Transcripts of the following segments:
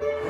Yeah.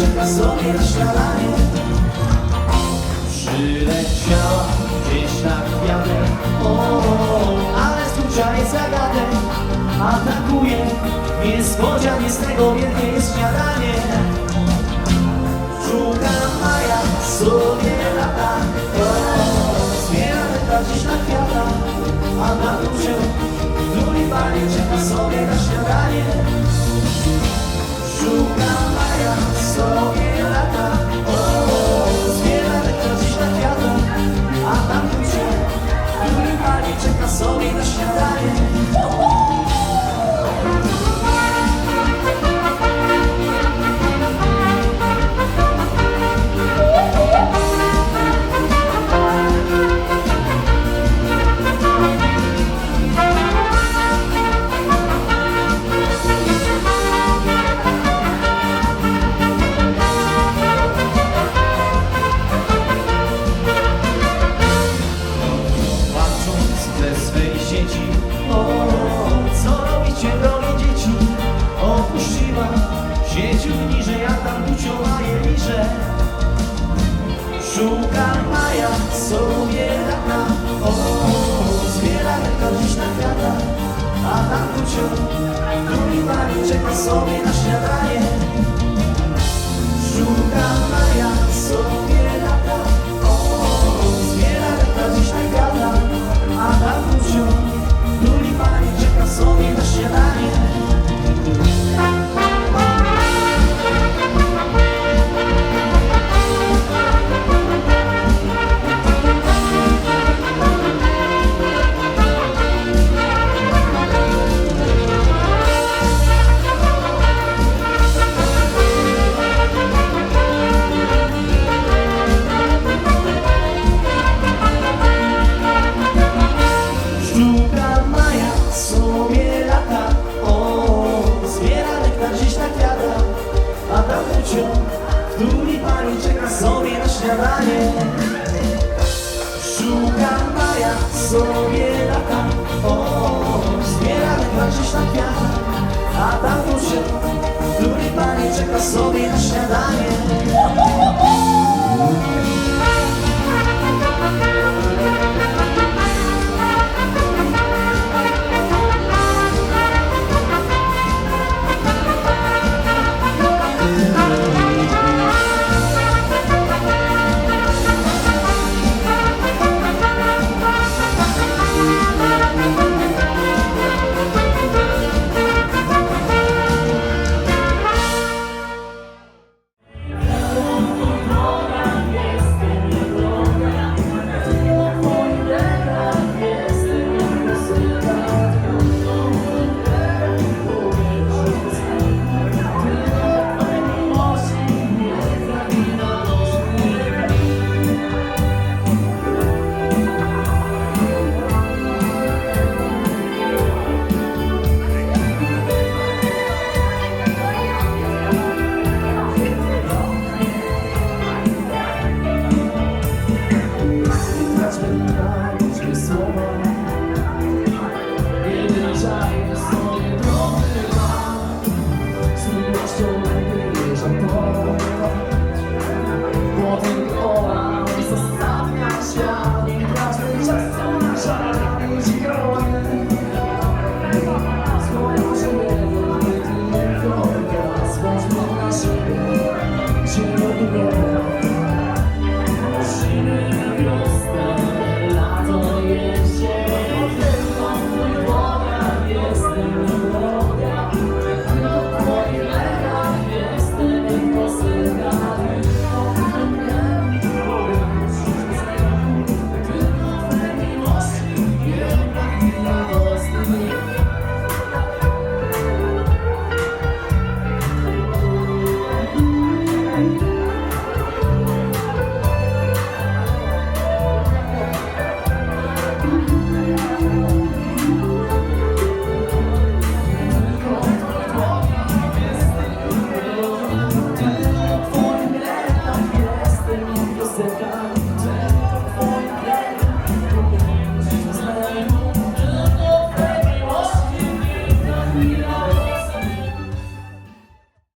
Czeka sobie na śniadanie Przyleciała gdzieś na kwiatek o, ale stucza jest zagadek. Atakuje niespodzianie z tego wielkie jest śniadanie. Szuka Maja sobie lata o, Zbiera nektar gdzieś na kwiatach A na ducie tulipanie czeka sobie na śniadanie. Szuka Maja sobie na kwiatach O, co robicie drogie dzieci? Opuściła sieć w niże, ja tam bucią maje liże. Szuka Maja sobie lata O, zbiera lekko dziś na kwiatach A tam bucią tulipani czeka sobie na śniadanie. Szuka Maja sobie na śniadanie Szuka Maja sobie lata O, zbiera nektar gdzieś na kwiatach A tam bucią tulipani czeka sobie na śniadanie